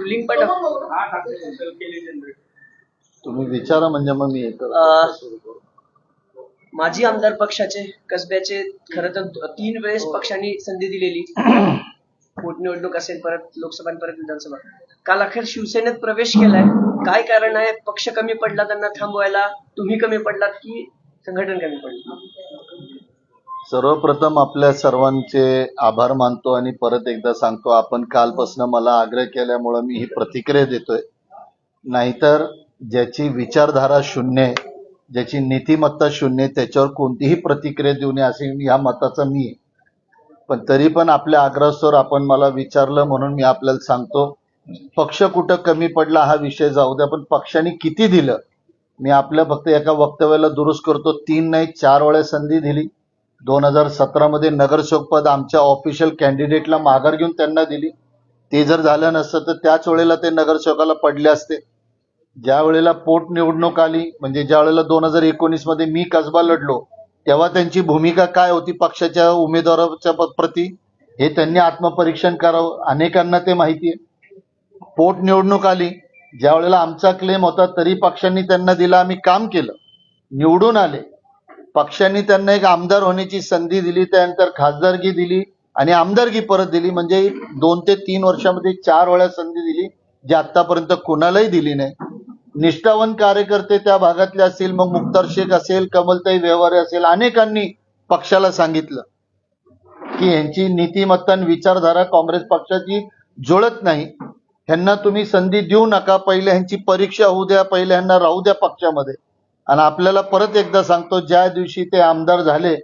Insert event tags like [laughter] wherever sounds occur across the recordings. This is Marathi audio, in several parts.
लिंक पाठव तुम्ही विचारा म्हणजे मग मी माजी आमदार पक्षाचे कसब्याचे खर तर तीन वेळेस पक्षांनी संधी दिलेली. पोटनिवडणूक असेल परत लोकसभा परत विधानसभा. काल अखेर शिवसेनेत प्रवेश केलाय. काय कारण आहे? पक्ष कमी पडला त्यांना थांबवायला. तुम्ही कमी पडलात की संघटन कमी पडलं? सर्वप्रथम आपल्या सर्वांचे आभार मानतो आणि परत एकदा सांगतो आपण कालपासून मला आग्रह केल्यामुळं मी ही प्रतिक्रिया देतोय. नाहीतर ज्याची विचारधारा शून्य आहे ज्याची नीतिमत्ता शून्य आहे त्याच्यावर कोणतीही प्रतिक्रिया देऊ नये असे या मताचा मी आहे. पण तरी पण आपल्या आग्रहास्तवर आपण मला विचारलं म्हणून मी आपल्याला सांगतो पक्ष कुठं कमी पडला हा विषय जाऊ द्या पण पक्षाने किती दिलं? मी आपल्या फक्त एका वक्तव्याला दुरुस्त करतो तीन नाही चार वेळा संधी दिली. दोन हजार सतरामध्ये नगरसेवक पद आमच्या ऑफिशियल कॅन्डिडेटला माघार घेऊन त्यांना दिली. ते जर झालं नसतं तर त्याच वेळेला ते नगरसेवकाला पडले असते. ज्या वेळेला पोटनिवडणूक आली म्हणजे ज्या वेळेला दोन हजार एकोणीसमध्ये मी कसबा लढलो तेव्हा त्यांची भूमिका काय होती पक्षाच्या उमेदवाराच्या प्रती? हे त्यांनी आत्मपरीक्षण करावं. अनेकांना ते माहिती आहे. पोटनिवडणूक आली. ज्या वेळेला आमचा क्लेम होता तरी पक्षांनी त्यांना दिला. आम्ही काम केलं. निवडून आले. पक्षांनी त्यांना एक आमदार होण्याची संधी दिली त्यानंतर खासदारकी दिली आणि आमदारकी परत दिली. म्हणजे दोन ते तीन वर्षामध्ये चार वेळा संधी दिली जी आतापर्यंत कोणालाही दिली नाही. निष्ठावंत कार्यकर्ते त्या भागातले असतील मग मुक्तार शेख असेल कमलताई व्यवहारे असेल अनेकांनी पक्षाला सांगितलं की यांची नीतिमत्ता विचारधारा काँग्रेस पक्षाची जुळत नाही. ह्यांना तुम्ही संधी देऊ नका पहिले ह्यांची परीक्षा होऊ द्या पहिले ह्यांना राहू द्या पक्षामध्ये. आणि आपल्याला परत एकदा सांगतो ज्या दिवशी ते आमदार झाले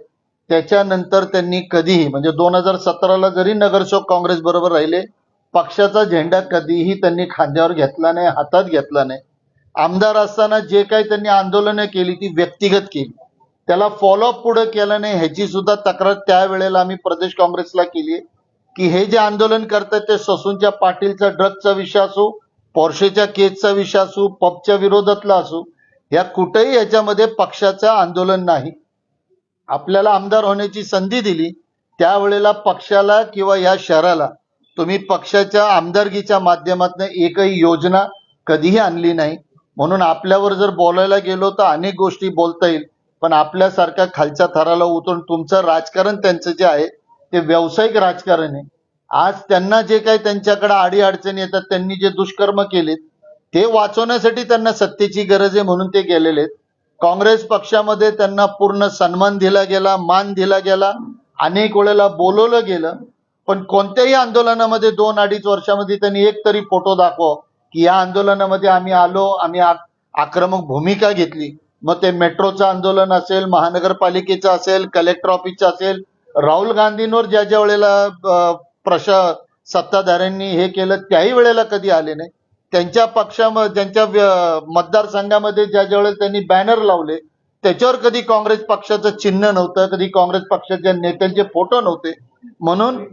त्याच्यानंतर त्यांनी कधीही म्हणजे दोन हजार सतराला जरी नगरसेवक काँग्रेस बरोबर राहिले पक्षाचा झेंडा कधीही त्यांनी खांद्यावर घेतला नाही हातात घेतला नाही. आमदार असताना जे काही त्यांनी आंदोलनं केली ती व्यक्तिगत केली. त्याला फॉलोअप पुढे केलं नाही ह्याची सुद्धा तक्रार त्यावेळेला आम्ही प्रदेश काँग्रेसला केली की हे जे आंदोलन करतात ते ससूनच्या पाटीलचा ड्रगचा विषय असो पोर्शेच्या केसचा विषय असू पबच्या विरोधातला असू या कुठेही याच्यामध्ये पक्षाचं आंदोलन नाही. आपल्याला आमदार होण्याची संधी दिली त्यावेळेला पक्षाला किंवा या शहराला तुम्ही पक्षाच्या आमदारकीच्या माध्यमातून एकही योजना कधीही आणली नाही. म्हणून आपल्यावर जर बोलायला गेलो तर अनेक गोष्टी बोलता येईल पण आपल्यासारख्या खालच्या थराला उतरून तुमचं राजकारण त्यांचं जे आहे ते व्यावसायिक राजकारण आहे. आज त्यांना जे काही त्यांच्याकडे आडी अडचणी येतात त्यांनी जे दुष्कर्म केलेत ते वाचवण्यासाठी त्यांना सत्तेची गरज आहे म्हणून ते गेलेले आहेत. काँग्रेस पक्षामध्ये त्यांना पूर्ण सन्मान दिला गेला मान दिला गेला अनेक वेळेला बोलवलं गेलं पण कोणत्याही आंदोलनामध्ये दोन अडीच वर्षामध्ये त्यांनी एक तरी फोटो दाखव की या आंदोलनामध्ये आम्ही आलो आम्ही आक्रमक भूमिका घेतली. मग ते मेट्रोचं आंदोलन असेल महानगरपालिकेचं असेल कलेक्टर ऑफिसचं असेल राहुल गांधींवर ज्या ज्या वेळेला प्रशा सत्ताधाऱ्यांनी हे केलं त्याही वेळेला कधी आले नाही. त्यांच्या पक्षामध्ये त्यांच्या मतदारसंघामध्ये ज्या ज्यावेळेस त्यांनी बॅनर लावले त्याच्यावर कधी काँग्रेस पक्षाचं चिन्ह नव्हतं कधी काँग्रेस पक्षाच्या नेत्यांचे फोटो नव्हते. म्हणून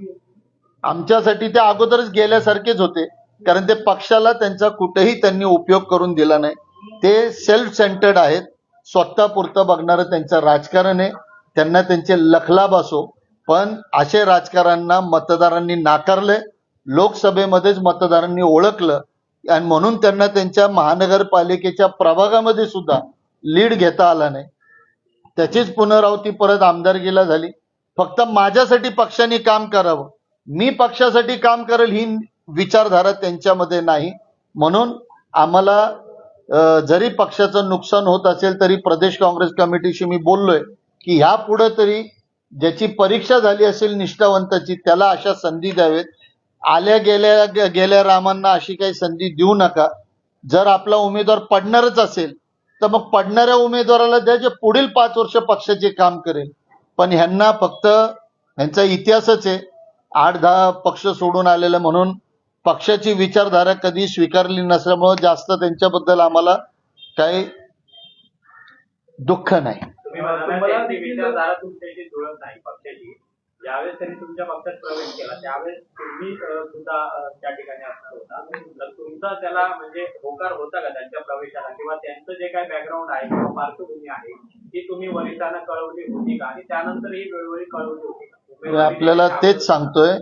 आमच्यासाठी ते अगोदरच गेल्यासारखेच होते कारण ते पक्षाला त्यांचा कुठेही त्यांनी उपयोग करून दिला नाही. ते सेल्फ सेंटर्ड आहेत स्वतःपुरतं बघणारं त्यांचं राजकारण आहे त्यांना त्यांचे लखलाभ असो. पण असे राजकारण्यांना मतदारांनी नाकारले लोकसभेमध्येच मतदारांनी ओळखलं आणि म्हणून त्यांना त्यांच्या महानगरपालिकेच्या प्रभागामध्ये सुद्धा लीड घेता आला नाही. त्याचीच पुनरावृत्ती परत आमदारकीला झाली. फक्त माझ्यासाठी पक्षाने काम करावं. मी पक्षासाठी काम करेल ही विचारधारा त्यांच्यामध्ये नाही. म्हणून आम्हाला जरी पक्षाचं नुकसान होत असेल तरी प्रदेश काँग्रेस कमिटीशी मी बोललोय की ह्या पुढे तरी ज्याची परीक्षा झाली असेल निष्ठावंताची त्याला अशा संधी द्यावेत. आल्या गेल्या गेल्या रामांना अशी काही संधी देऊ नका. जर आपला उमेदवार पडणारच असेल तर मग पडणाऱ्या उमेदवाराला द्या जे पुढील पाच वर्ष पक्षाचे काम करेल. पण ह्यांना फक्त ह्यांचा इतिहासच आहे. आठ दहा पक्ष सोडून आलेलं म्हणून पक्षाची विचारधारा कधी स्वीकारली नसल्यामुळं जास्त त्यांच्याबद्दल आम्हाला काही दुःख नाही. ज्यावेळेस त्यांनी तुमच्या पक्षात प्रवेश केला त्यावेळेस तुम्ही सुद्धा त्या ठिकाणी असणार होता. तर तुमचा त्याला म्हणजे होकार होता का त्यांच्या प्रवेशाला? किंवा त्यांचं जे काही बॅकग्राऊंड आहे किंवा पार्श्वभूमी आहे ती तुम्ही वरिष्ठांना कळवली होती का? आणि त्यानंतर ही वेळोवेळी कळवली होती का? आपल्याला तेच सांगतोय.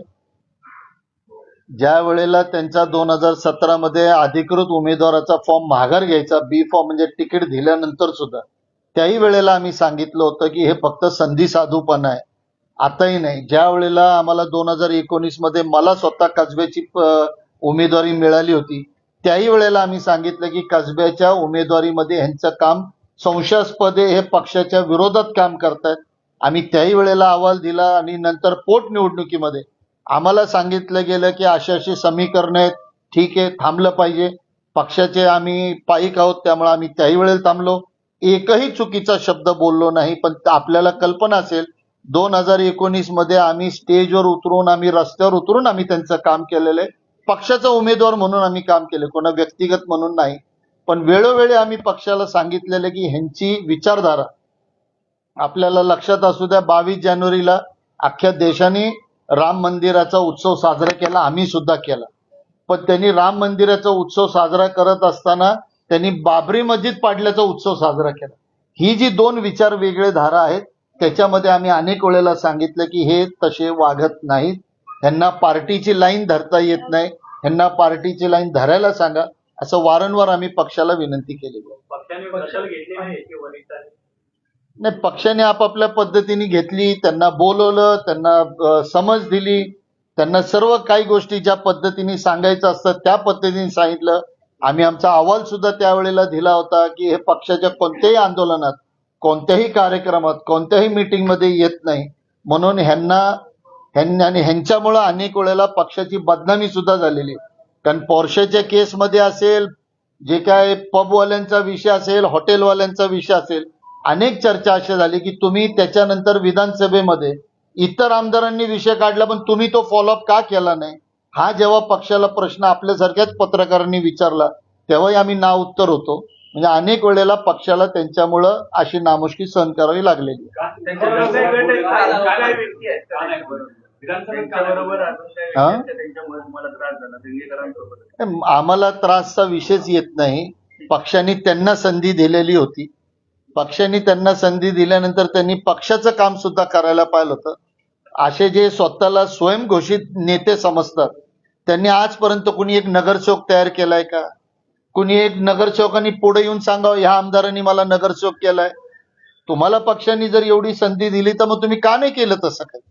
ज्या वेळेला त्यांचा दोन हजार सतरा मध्ये अधिकृत उमेदवाराचा फॉर्म माघार घ्यायचा बी फॉर्म म्हणजे तिकीट दिल्यानंतर सुद्धा त्याही वेळेला आम्ही सांगितलं होतं की हे फक्त संधी साधूपणा आहे. आताही नाही. ज्या वेळेला आम्हाला दोन हजार एकोणीसमध्ये मला स्वतः कसब्याची उमेदवारी मिळाली होती त्याही वेळेला आम्ही सांगितलं की कसब्याच्या उमेदवारीमध्ये ह्यांचं काम संशयास्पद हे पक्षाच्या विरोधात काम करतायत. आम्ही त्याही वेळेला अहवाल दिला आणि नंतर पोटनिवडणुकीमध्ये आम्हाला सांगितलं गेलं की अशी अशी समीकरणं आहेत ठीक आहे थांबलं पाहिजे. पक्षाचे आम्ही पाईक आहोत त्यामुळे आम्ही त्याही वेळेला थांबलो. एकही चुकीचा शब्द बोललो नाही पण आपल्याला कल्पना असेल दोन हजार एकोणीसमध्ये आम्ही स्टेजवर उतरून आम्ही रस्त्यावर उतरून आम्ही त्यांचं काम केलेलं आहे. पक्षाचा उमेदवार म्हणून आम्ही काम केले. कोणा व्यक्तिगत म्हणून नाही. पण वेळोवेळी आम्ही पक्षाला सांगितलेलं की ह्यांची विचारधारा आपल्याला लक्षात असू द्या बावीस जानेवारीला अख्ख्या देशाने राम मंदिराचा उत्सव साजरा केला आम्ही सुद्धा केला. पण त्यांनी राम मंदिराचा उत्सव साजरा करत असताना त्यांनी बाबरी मस्जिद पाडल्याचा उत्सव साजरा केला. ही जी दोन विचार वेगळे धारा आहेत त्याच्यामध्ये आम्ही अनेक वेळेला सांगितलं की हे तसे वागत नाहीत. ह्यांना पार्टीची लाईन धरता येत नाही. ह्यांना पार्टीची लाईन धरायला सांगा. असं वारंवार आम्ही पक्षाला विनंती केलेली घेतली नाही पक्षाने आपापल्या पद्धतीने घेतली. त्यांना बोलवलं त्यांना समज दिली. त्यांना सर्व काही गोष्टी ज्या पद्धतीने सांगायचं असतं त्या पद्धतीने सांगितलं. आम्ही आमचा अहवाल सुद्धा त्यावेळेला दिला होता की हे पक्षाच्या कोणत्याही आंदोलनात कोणत्याही कार्यक्रमात कोणत्याही मीटिंगमध्ये येत नाही. म्हणून ह्यांना ह्यांनी आणि ह्यांच्यामुळं अनेक वेळेला पक्षाची बदनामी सुद्धा झालेली आहे. कारण पोर्शेच्या केसमध्ये असेल जे काय पबवाल्यांचा विषय असेल हॉटेलवाल्यांचा विषय असेल अनेक चर्चा अशा झाली की तुम्ही त्याच्यानंतर विधानसभेमध्ये इतर आमदारांनी विषय काढला पण तुम्ही तो फॉलोअप का केला नाही? हा जेव्हा पक्षाला प्रश्न आपल्यासारख्याच पत्रकारांनी विचारला तेव्हाही आम्ही ना उत्तर होतो. म्हणजे अनेक वेळेला पक्षाला त्यांच्यामुळं अशी नामुष्की सहन करावी लागलेली? आम्हाला त्रासचा विषयच येत नाही. पक्षाने त्यांना संधी दिलेली होती. पक्षाने त्यांना संधी दिल्यानंतर त्यांनी पक्षाचं काम सुद्धा करायला पाहिलं होतं. असे जे स्वतःला स्वयंघोषित नेते समजतात त्यांनी आजपर्यंत कुणी एक नगरसेवक तयार केलाय का? कुणी एक नगरसेवकांनी पुढे येऊन सांगावं ह्या आमदारांनी मला नगरसेवक केलाय. तुम्हाला पक्षांनी जर एवढी संधी दिली तर मग तुम्ही का नाही केलं तसं काही?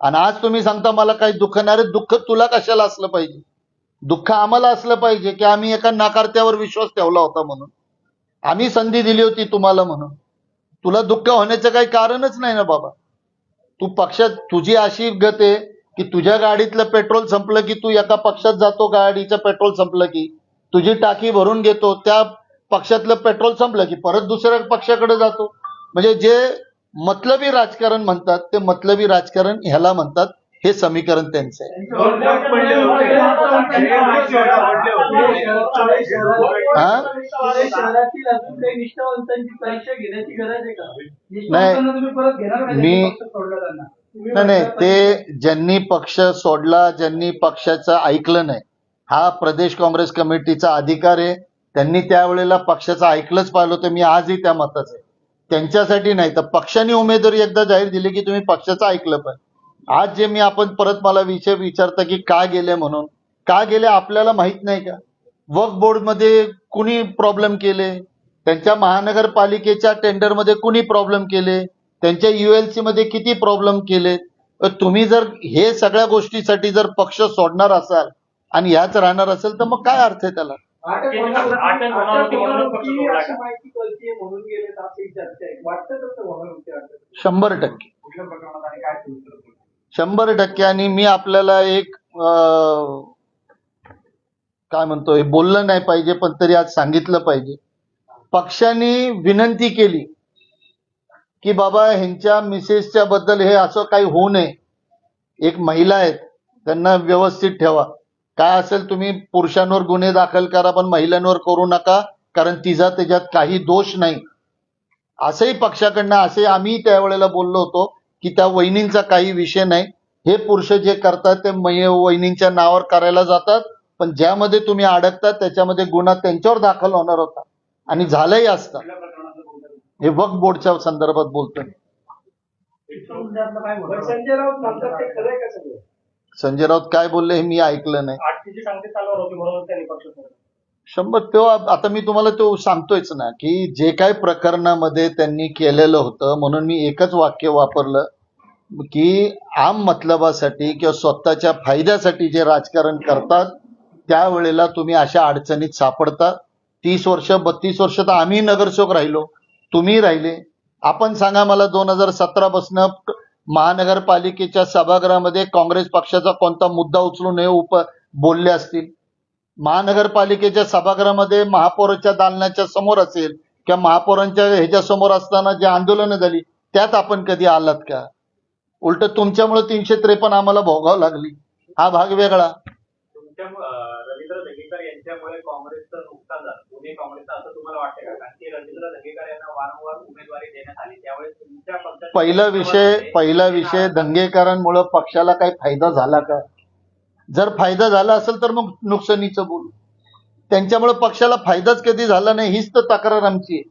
आणि आज तुम्ही सांगता मला काही दुःख नाही. अरे दुःख तुला कशाला असलं पाहिजे? दुःख आम्हाला असलं पाहिजे की आम्ही एका नाकारत्यावर विश्वास ठेवला होता म्हणून. आम्ही संधी दिली होती तुम्हाला म्हणून. तुला दुःख होण्याचं काही कारणच नाही ना बाबा. तू पक्षात तुझी अशी गत आहे की तुझ्या गाडीतलं पेट्रोल संपलं की तू एका पक्षात जातो गाडीचं पेट्रोल संपलं की. तुझी टाकी भरून घेतो त्या पक्षातलं पेट्रोल संपलं की परत दुसऱ्या पक्षाकडे जातो म्हणजे जे मतलबी राजकारण म्हणतात ते मतलबी राजकारण ह्याला म्हणतात हे समीकरण त्यांचं आहे हा? नाही. मी- नाही नाही ते ज्यांनी पक्ष सोडला ज्यांनी पक्षाचं ऐकलं नाही हा प्रदेश काँग्रेस कमिटीचा अधिकार आहे. त्यांनी त्यावेळेला पक्षाचं ऐकलंच पाहिलं होतं. मी आजही त्या मताचं आहे. त्यांच्यासाठी नाही तर पक्षाने उमेदवारी एकदा जाहीर दिली की तुम्ही पक्षाचं ऐकलं पाहिजे आज जे मी आपण परत मला विषय विचारता की का गेले म्हणून. का गेले आपल्याला माहीत नाही का? वर्क बोर्डमध्ये कुणी प्रॉब्लेम केले? त्यांच्या महानगरपालिकेच्या टेंडरमध्ये कुणी प्रॉब्लेम केले? त्यांच्या युएलसी मध्ये किती प्रॉब्लेम केले? तर तुम्ही जर हे सगळ्या गोष्टीसाठी जर पक्ष सोडणार असाल आणि ह्याच राहणार असेल तर मग काय अर्थ आहे त्याला शंभर टक्के शंभर टक्के आणि मी आपल्याला एक काय म्हणतो हे बोललं नाही पाहिजे पण तरी आज सांगितलं पाहिजे पक्षाने विनंती केली की बाबा ह्यांच्या मिसेसच्या बद्दल हे असं काही होऊ नये एक महिला आहेत त्यांना व्यवस्थित ठेवा काय असेल तुम्ही पुरुषांवर गुन्हे दाखल करा पण महिलांवर करू नका कारण तिचा त्याच्यात काही दोष नाही. असंही पक्षाकडनं असे आम्ही त्यावेळेला बोललो होतो की त्या वहिनींचा काही विषय नाही. हे पुरुष जे करतात ते वहिनींच्या नावावर करायला जातात पण ज्यामध्ये तुम्ही अडकतात त्याच्यामध्ये गुन्हा त्यांच्यावर दाखल होणार होता. आणि झालंही असतं. हे वक्फ बोर्डच्या संदर्भात बोलतोय. संजय राऊत ते काय बोलले हे मी ऐकलं नाही. आठशेची सांगते चालणार होती म्हणून त्यांनी पक्ष सोडला. शंभर तेव्हा आता मी तुम्हाला तो सांगतोयच ना की जे काय प्रकरणामध्ये त्यांनी केलेलं होतं म्हणून मी एकच वाक्य वापरलं की आम मतलबासाठी किंवा स्वतःच्या फायद्यासाठी जे राजकारण करतात त्यावेळेला तुम्ही अशा अडचणीत सापडता. तीस वर्ष बत्तीस वर्ष तर आम्ही नगरसेवक राहिलो तुम्ही राहिले. आपण सांगा मला दोन हजार सतरा पासन महानगरपालिकेच्या सभागृहामध्ये काँग्रेस पक्षाचा कोणता मुद्दा उचलून हे उप बोलले असतील? महानगरपालिकेच्या सभागृहामध्ये महापौराच्या दालनाच्या समोर असेल किंवा महापौरांच्या ह्याच्या समोर असताना जे आंदोलनं झाली त्यात आपण कधी आलात का? उलट तुमच्यामुळे तीनशे त्रेपन्न आम्हाला भोगावं लागली. हा भाग वेगळा. धंगेकर यांच्यामुळे काँग्रेसचं नुकसान झालं. पुणे काँग्रेसचं असं तुम्हाला वाटतं का? कारण की रवींद्र धंगेकर यांना वारंवार उमेदवारी देण्यात आली. त्यावेळेस तुमच्या पक्षाचे पहिला विषय पहिला. विषय दंगेकरांमुळे पक्षाला काही फायदा झाला का? जर फायदा झाला असेल तर मग नुकसानीचं बोलू. त्यांच्यामुळे पक्षाला फायदाच कधी झाला नाही हीच तर तक्रार आमची आहे.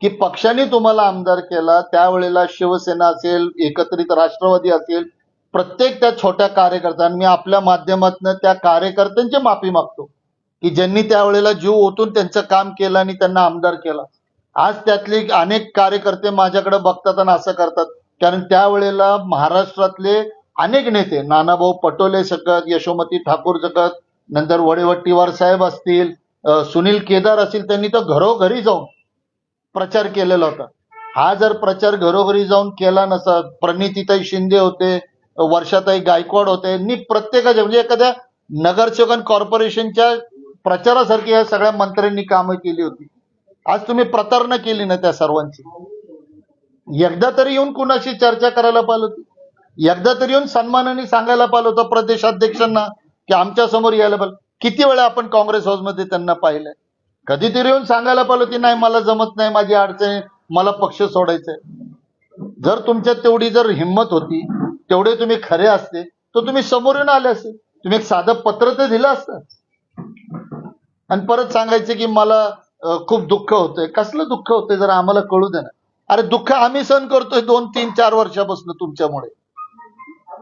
की पक्षाने तुम्हाला आमदार केला त्यावेळेला शिवसेना असेल एकत्रित राष्ट्रवादी असेल प्रत्येक त्या छोट्या कार्यकर्त्यांनी मी आपल्या माध्यमातून त्या कार्यकर्त्यांची माफी मागतो. की ज्यांनी त्यावेळेला जीव ओतून त्यांचं काम केलं आणि त्यांना आमदार केला. आज त्यातले अनेक कार्यकर्ते माझ्याकडे बघतात आणि असं करतात. कारण त्यावेळेला महाराष्ट्रातले अनेक नेते नानाभाऊ पटोले सकत यशोमती ठाकूर सकत नंतर वडेवट्टीवार साहेब असतील सुनील केदार असतील त्यांनी तर घरोघरी जाऊन प्रचार केलेला होता. हा जर प्रचार घरोघरी जाऊन केला नसत प्रणितीताई शिंदे होते वर्षाताई गायकवाड होते नी प्रत्येकाच्या म्हणजे एखाद्या नगरसेवक कॉर्पोरेशनच्या प्रचारासारखी या सगळ्या मंत्र्यांनी कामं केली होती. आज तुम्ही प्रतारणा केली ना त्या सर्वांची. एकदा तरी येऊन कुणाशी चर्चा करायला पाहिलं होती? एकदा तरी येऊन सन्मानाने सांगायला पाहिलं होतं प्रदेशाध्यक्षांना की आमच्यासमोर यायला पाहिलं. किती वेळा आपण काँग्रेस हाऊसमध्ये त्यांना पाहिलंय? कधीतरी येऊन सांगायला पाहिलं होती नाही मला जमत नाही माझी अडचण मला पक्ष सोडायचंय. जर तुमच्यात तेवढी जर हिंमत होती तेवढे तुम्ही खरे असते तर तुम्ही समोर येऊन आले असते. तुम्ही एक साधं पत्र तर दिलं असतं. आणि परत सांगायचे की मला खूप दुःख होतंय. कसलं दुःख होतंय जरा आम्हाला कळू दे ना. अरे दुःख आम्ही सहन करतोय दोन तीन चार वर्षापासून तुमच्यामुळे.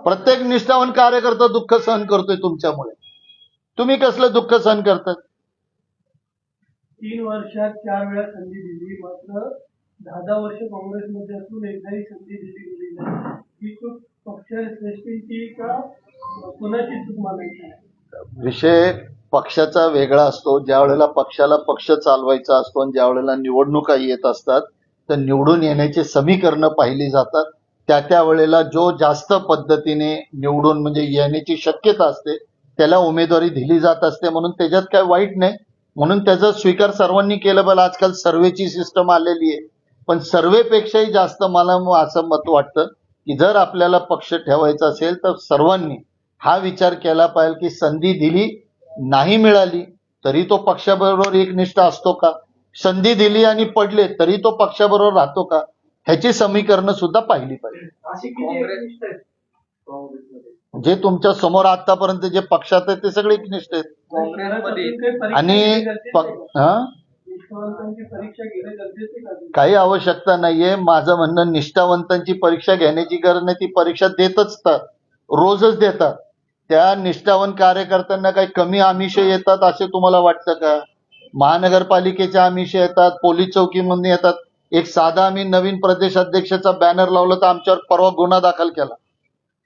प्रत्येक निष्ठावान कार्यकर्ता दुःख सहन करतोय तुमच्यामुळे. तुम्ही कसलं दुःख सहन करतात? तीन वर्षात चार वेळा संधी दिली मात्र दहा दहा वर्ष काँग्रेसमध्ये असून एकदाही संधी दिली गेली नाही. ही चूक पक्ष श्रेष्ठींची का कुणाची चूक मानायची? विषय पक्षाचा वेगळा असतो. ज्या वेळेला पक्षाला पक्ष चालवायचा असतो आणि ज्या वेळेला निवडणुका येत असतात तर निवडून येण्याचे समीकरणं पाहिली जातात. त्या त्या वेळेला जो जास्त पद्धतीने निवडून म्हणजे येण्याची शक्यता असते त्याला उमेदवारी दिली जात असते म्हणून त्याच्यात काय वाईट नाही. म्हणून त्याचा स्वीकार सर्वांनी केलं पाहिजे. आजकाल सर्वेची सिस्टम आलेली आहे. पण सर्वेपेक्षाही जास्त मला असं मत वाटतं की जर आपल्याला पक्ष ठेवायचा असेल तर सर्वांनी हा विचार केला पाहिजे की संधी दिली नाही मिळाली तरी तो पक्षाबरोबर एकनिष्ठ असतो का? संधी दिली आणि पडले तरी तो पक्षाबरोबर राहतो का? ह्याची समीकरणं सुद्धा पाहिली पाहिजे. जे तुमच्यासमोर आतापर्यंत जे पक्षात आहेत ते सगळे एकनिष्ठ आहेत. आणि? हा? काही आवश्यकता नाहीये. माझं म्हणणं निष्ठावंतांची परीक्षा घेण्याची गरज नाही. ती परीक्षा देतच असतात रोजच देतात. त्या निष्ठावन कार्यकर्त्यांना काही कमी आमिष येतात असे तुम्हाला वाटतं का? महानगरपालिकेचे आमिष येतात पोलीस चौकीमधून येतात. एक साधा आम्ही नवीन प्रदेश अध्यक्षाचा बॅनर लावला तर आमच्यावर परवा गुन्हा दाखल केला.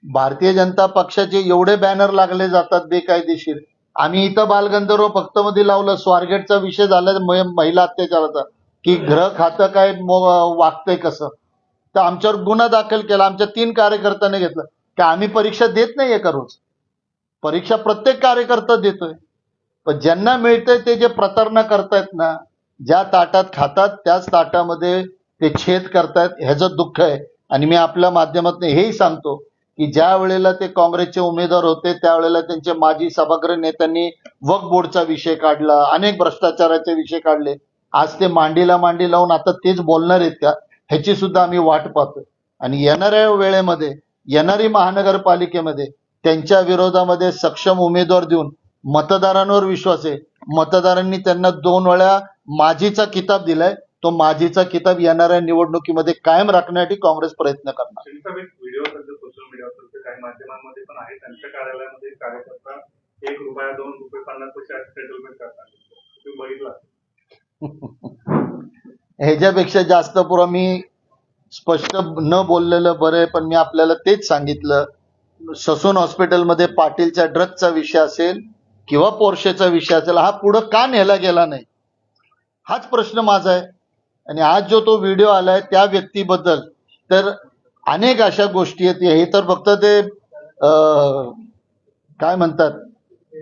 भारतीय जनता पक्षाचे एवढे बॅनर लागले जातात बेकायदेशीर. आम्ही इथं बालगंधर्व फक्त मध्ये लावलं स्वारगेटचा विषय झाला महिला अत्याचाराचा. की ग्रह खातं काय वागतंय कसं? तर आमच्यावर गुन्हा दाखल केला आमच्या तीन कार्यकर्त्यांनी घेतलं. की आम्ही परीक्षा देत नाहीये का रोज? परीक्षा प्रत्येक कार्यकर्ता देतोय. पण ज्यांना मिळतंय ते जे प्रतारणा करतायत ना ज्या ताटात खातात त्याच ताटामध्ये ते छेद करतायत ह्याचं दुःख आहे. आणि मी आपल्या माध्यमातून हेही सांगतो की ज्या वेळेला ते काँग्रेसचे उमेदवार होते त्यावेळेला त्यांचे माजी सभागृह नेत्यांनी वक बोर्डचा विषय काढला अनेक भ्रष्टाचाराचे विषय काढले. आज ते मांडीला मांडी लावून आता तेच बोलणार आहेत का ह्याची सुद्धा आम्ही वाट पाहतो आणि येणाऱ्या वेळेमध्ये येणारी महानगरपालिकेमध्ये त्यांच्या विरोधामध्ये सक्षम उमेदवार देऊन मतदारांवर विश्वास आहे. मतदारांनी त्यांना दोन वेळा माझीचा किताब दिलाय. तो माझीचा किताब येणाऱ्या निवडणुकीमध्ये कायम राखण्यासाठी काँग्रेस प्रयत्न करणार. त्यांचा एक व्हिडिओ सध्या सोशल मीडियावर काही माध्यमांमध्ये पण आहे. त्यांच्या कार्यालयामध्ये कार्यकर्ता एक रुपया दोन रुपये पन्नास पैसे सेटलमेंट करतात. तुम्ही बघितलं [laughs] ह्याच्यापेक्षा जास्त पुरा मी स्पष्ट न बोललेलं बरं आहे पण मी आपल्याला तेच सांगितलं. ससून हॉस्पिटलमध्ये पाटीलच्या ड्रगचा विषय असेल किंवा पोर्शेचा विषय असेल हा पुढं का नेला गेला नाही? हाच प्रश्न माझा आहे. आणि आज जो तो व्हिडिओ आलाय त्या व्यक्तीबद्दल तर अनेक अशा गोष्टी आहेत. हे तर फक्त ते अं, काय म्हणतात?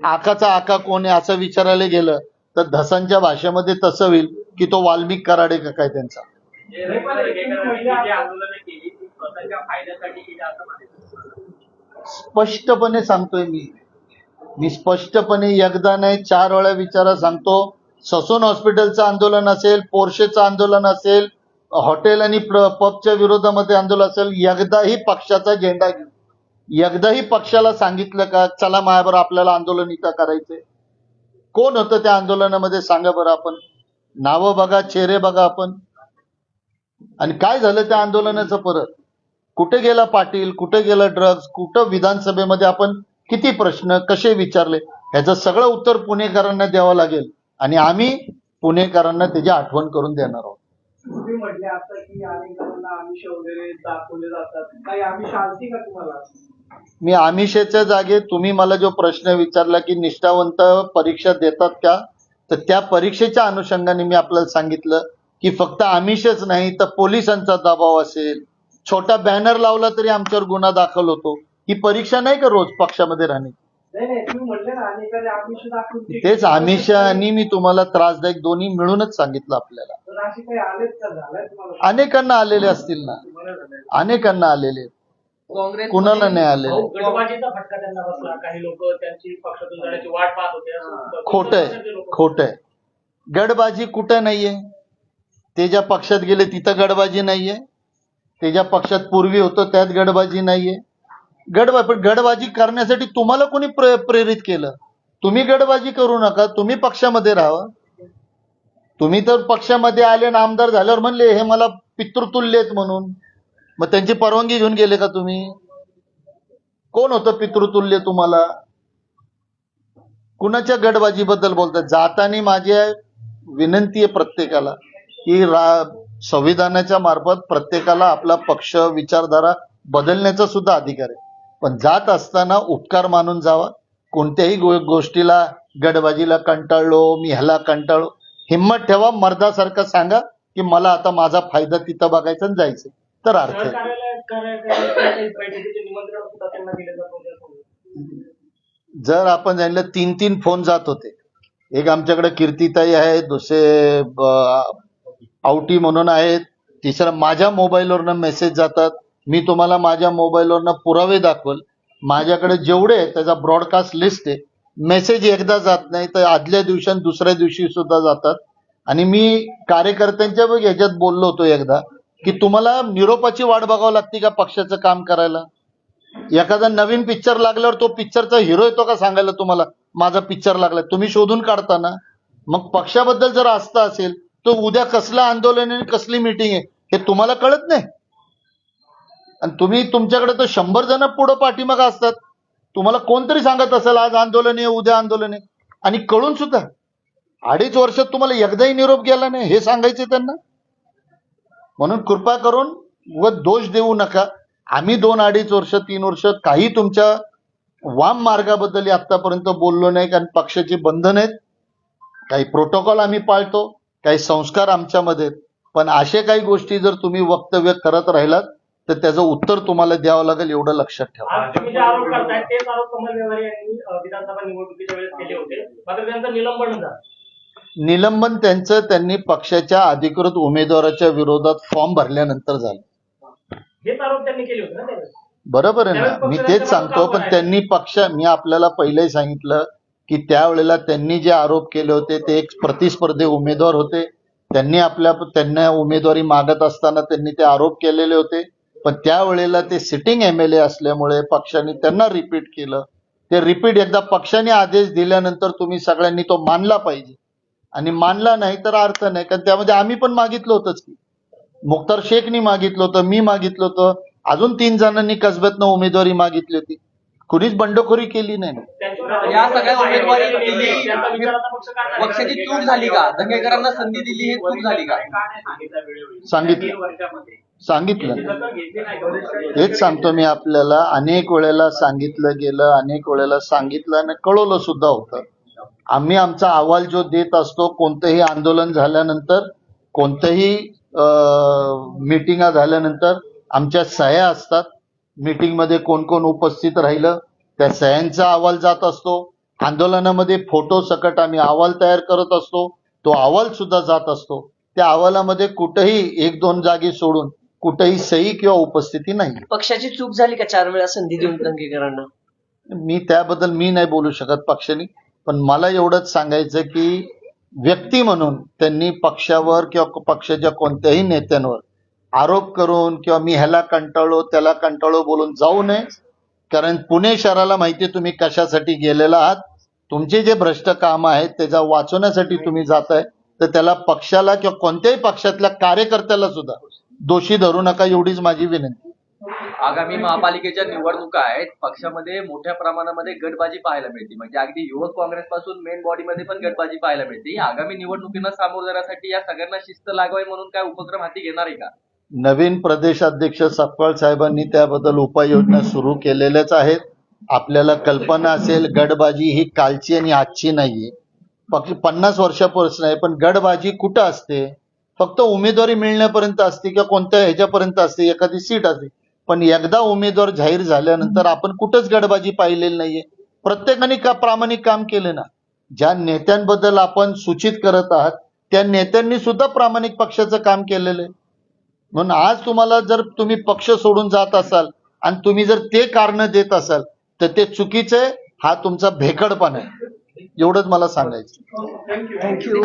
आकाचा आका कोण आहे असं विचारायला गेलं तर धसांच्या भाषेमध्ये तसं होईल की तो वाल्मिक कराडे का काय त्यांचा? स्पष्टपणे सांगतोय मी. मी स्पष्टपणे एकदा नाही चार वेळा विचारा सांगतो. ससून हॉस्पिटलचं आंदोलन असेल पोर्शेचं आंदोलन असेल हॉटेल आणि पबच्या विरोधामध्ये आंदोलन असेल एकदाही पक्षाचा झेंडा घेऊन. एकदाही पक्षाला सांगितलं का चला माझ्याबरोबर आपल्याला आंदोलन इथं करायचंय कोण होतं त्या आंदोलनामध्ये? सांगा बरं आपण. नावं बघा चेहरे बघा आपण. आणि काय झालं त्या आंदोलनाचं परत? कुठे गेला पाटील कुठे गेला ड्रग्ज कुठं विधानसभेमध्ये आपण किती प्रश्न कसे विचारले ह्याचं सगळं उत्तर पुणेकरांना द्यावं लागेल. आणि आम्ही पुणेकरांना त्याची आठवण करून देणार आहोत. तुम्ही म्हटले आता की अनेकांना आमिष वगैरे दाखवले जातात. काही आमिष आलती का तुम्हाला? मी आमिषाच्या जागे तुम्ही मला जो प्रश्न विचारला की निष्ठावंत परीक्षा देतात का तर त्या परीक्षेच्या अनुषंगाने मी आपल्याला सांगितलं की फक्त आमिषच नाही तर पोलिसांचा दबाव असेल छोटा बॅनर लावला तरी आमच्यावर गुन्हा दाखल होतो. ही परीक्षा नाही का रोज पक्षामध्ये राहणे? नाही नाही तुम्ही म्हटले ना अनेकांनी आमिष दाखवून ते- तेच आमिष आणि मी तुम्हाला त्रासदायक दोन्ही मिळूनच सांगितलं आपल्याला. अनेकांना आलेले असतील ना. अनेकांना आलेले. काँग्रेस कुणाला नाही आलेले? भाऊ, गटबाजीचा फटका त्यांना बसला. काही लोक त्यांची पक्षातून जाण्याची वाट पाहत होते. असं खोट आहे. खोट आहे. गडबाजी कुठं नाहीये? ते ज्या पक्षात गेले तिथं गडबाजी नाहीये? ते ज्या पक्षात पूर्वी होतं त्यात गडबाजी नाहीये. गडबा पण गडबाजी करण्यासाठी तुम्हाला कोणी प्रे प्रेरित केलं? तुम्ही गडबाजी करू नका तुम्ही पक्षामध्ये राहा. तुम्ही तर पक्षामध्ये आले आणि आमदार झाल्यावर म्हणले हे मला पितृतुल्य आहेत म्हणून. मग त्यांची परवानगी घेऊन गेले का तुम्ही? कोण होतं पितृतुल्य तुम्हाला? कुणाच्या गडबाजीबद्दल बोलतात? जाताना माझी विनंती आहे प्रत्येकाला की रा संविधानाच्या मार्फत प्रत्येकाला आपला पक्ष विचारधारा बदलण्याचा सुद्धा अधिकार आहे. पण जात असताना उपकार मानून जावा. कोणत्याही गो- गोष्टीला गडबाजीला कंटाळलो मी ह्याला कंटाळलो हिंमत ठेवा मर्दासारखं सांगा की मला आता माझा फायदा तिथं बघायचा आणि जायचं. तर अर्थ जर आपण जाणलं तीन तीन फोन जात होते. एक आमच्याकडे कीर्तिताई आहे दुसरे आवटी म्हणून आहेत. तिसरं माझ्या मोबाईलवरनं मेसेज जातात. मी तुम्हाला माझ्या मोबाईलवरनं पुरावे दाखवल. माझ्याकडे जेवढे त्याचा ब्रॉडकास्ट लिस्ट आहे. मेसेज एकदा जात नाही तर आदल्या दिवशी आणि दुसऱ्या दिवशी सुद्धा जातात. आणि मी कार्यकर्त्यांच्या याच्यात ह्याच्यात बोललो होतो एकदा की तुम्हाला निरोपाची वाट बघावं लागते का पक्षाचं काम करायला? एखादा नवीन पिक्चर लागल्यावर तो पिक्चरचा हिरो येतो का सांगायला तुम्हाला? माझा पिक्चर लागलाय. तुम्ही शोधून काढता ना मग पक्षाबद्दल जर आस्था असेल तो उद्या कसलं आंदोलन आहे आणि कसली मिटिंग आहे हे तुम्हाला कळत नाही. आणि तुम्ही तुमच्याकडे तर शंभर जण पुढं पाठीमागा असतात. तुम्हाला कोणतरी सांगत असेल आज आंदोलन आहे उद्या आंदोलन आहे. आणि कळून सुद्धा अडीच वर्षात तुम्हाला एकदाही निरोप गेला नाही हे सांगायचे त्यांना. म्हणून कृपा करून व दोष देऊ नका. आम्ही दोन अडीच वर्ष तीन वर्ष काही तुमच्या वाम मार्गाबद्दल आतापर्यंत बोललो नाही कारण पक्षाची बंधन आहेत. काही प्रोटोकॉल आम्ही पाळतो. काही संस्कार आमच्यामध्ये पण असे काही गोष्टी जर तुम्ही वक्तव्य करत राहिलात तर त्याचं उत्तर तुम्हाला द्यावं लागेल एवढं लक्षात ठेवा. आज तुम्ही जे आरोप करताय तेच आरोप कमल व्यवहारे यांनी अं, विधानसभा निवडणुकीच्या वेळेस केले होते. मात्र त्यांचं निलंबन झालं. निलंबन त्यांचं त्यांनी पक्षाच्या अधिकृत उमेदवाराच्या विरोधात फॉर्म भरल्यानंतर झालं. हेच आरोप त्यांनी केले होते ना त्यावेळेस. बरोबर आहे ना? मी तेच सांगतो पण त्यांनी पक्ष मी आपल्याला पहिलेही सांगितलं की त्यावेळेला त्यांनी जे आरोप केले होते ते एक प्रतिस्पर्धी उमेदवार होते. त्यांनी आपल्या त्यांना उमेदवारी मागत असताना त्यांनी ते आरोप केलेले होते. पण त्यावेळेला ते सिटिंग एम एल ए असल्यामुळे पक्षाने त्यांना रिपीट केलं. ते रिपीट एकदा पक्षाने आदेश दिल्यानंतर तुम्ही सगळ्यांनी तो मानला पाहिजे. आणि मानला नाही तर अर्थ नाही कारण त्यामध्ये आम्ही पण मागितलं होतंच की. मुख्तार शेखनी मागितलं होतं मी मागितलं होतं. अजून तीन जणांनी कसब्यातनं उमेदवारी मागितली होती. कुणीच बंडखोरी केली नाही. या सगळ्या उमेदवारी दिली. पक्षाची चूक झाली का? दंगेकरांना संधी दिली ही चूक झाली का? सांगितलं. सांगितलं. हेच सांगतो मी आपल्याला. अनेक वेळेला सांगितलं गेलं अनेक वेळेला सांगितलं आणि कळवलं सुद्धा होतं. आम्ही आमचा अहवाल जो देत असतो कोणतंही आंदोलन झाल्यानंतर कोणतंही मिटिंगा झाल्यानंतर आमच्या सह्या असतात. मीटिंगमध्ये कोण कोण उपस्थित राहिलं त्या सह्यांचा अहवाल जात असतो. आंदोलनामध्ये फोटो सकट आम्ही अहवाल तयार करत असतो. तो अहवाल सुद्धा जात असतो. त्या अहवालामध्ये कुठेही एक दोन जागी सोडून कुठेही सही किंवा उपस्थिती नाही. पक्षाची चूक झाली का चार वेळा संधी देऊन दंगेकरांना मी त्याबद्दल मी नाही बोलू शकत पक्षाने पण मला एवढंच सांगायचं की व्यक्ती म्हणून त्यांनी पक्षावर किंवा पक्षाच्या कोणत्याही नेत्यांवर आरोप करून किंवा मी ह्याला कंटाळलो त्याला कंटाळलो बोलून जाऊ नये. कारण पुणे शहराला माहिती आहे तुम्ही कशासाठी गेलेला आहात. तुमचे जे भ्रष्ट काम आहेत त्याच्या वाचवण्यासाठी तुम्ही जाताय तर त्याला पक्षाला किंवा कोणत्याही पक्षातल्या कार्यकर्त्याला सुद्धा दोषी धरू नका एवढीच माझी विनंती. आगामी महापालिकेच्या निवडणुका आहेत. पक्षामध्ये मोठ्या प्रमाणामध्ये गटबाजी पाहायला मिळते. म्हणजे अगदी युवक काँग्रेस पासून मेन बॉडीमध्ये पण गटबाजी पाहायला मिळते. आगामी निवडणुकींना सामोरं जाण्यासाठी या सगळ्यांना शिस्त लागावी म्हणून काय उपक्रम हाती घेणार आहे का? नवीन प्रदेशाध्यक्ष सपकाळ साहेबांनी त्याबद्दल उपाययोजना सुरू केलेल्याच आहेत. आपल्याला कल्पना असेल गडबाजी ही कालची आणि आजची नाहीये. फक्त पन्नास वर्षापासून आहे पण गडबाजी कुठं असते? फक्त उमेदवारी मिळण्यापर्यंत असते किंवा कोणत्या ह्याच्यापर्यंत असते? एखादी सीट असते. पण एकदा उमेदवार जाहीर झाल्यानंतर आपण कुठंच गडबाजी पाहिलेली नाहीये. प्रत्येकाने का प्रामाणिक काम केले ना? ज्या नेत्यांबद्दल आपण सूचित करत आहात त्या नेत्यांनी सुद्धा प्रामाणिक पक्षाचं काम केलेलं आहे. म्हणून आज तुम्हाला जर तुम्ही पक्ष सोडून जात असाल आणि तुम्ही जर ते कारण देत असाल तर ते चुकीचं आहे हा तुमचा भेकडपणा आहे. एवढंच मला सांगायचं थँक्यू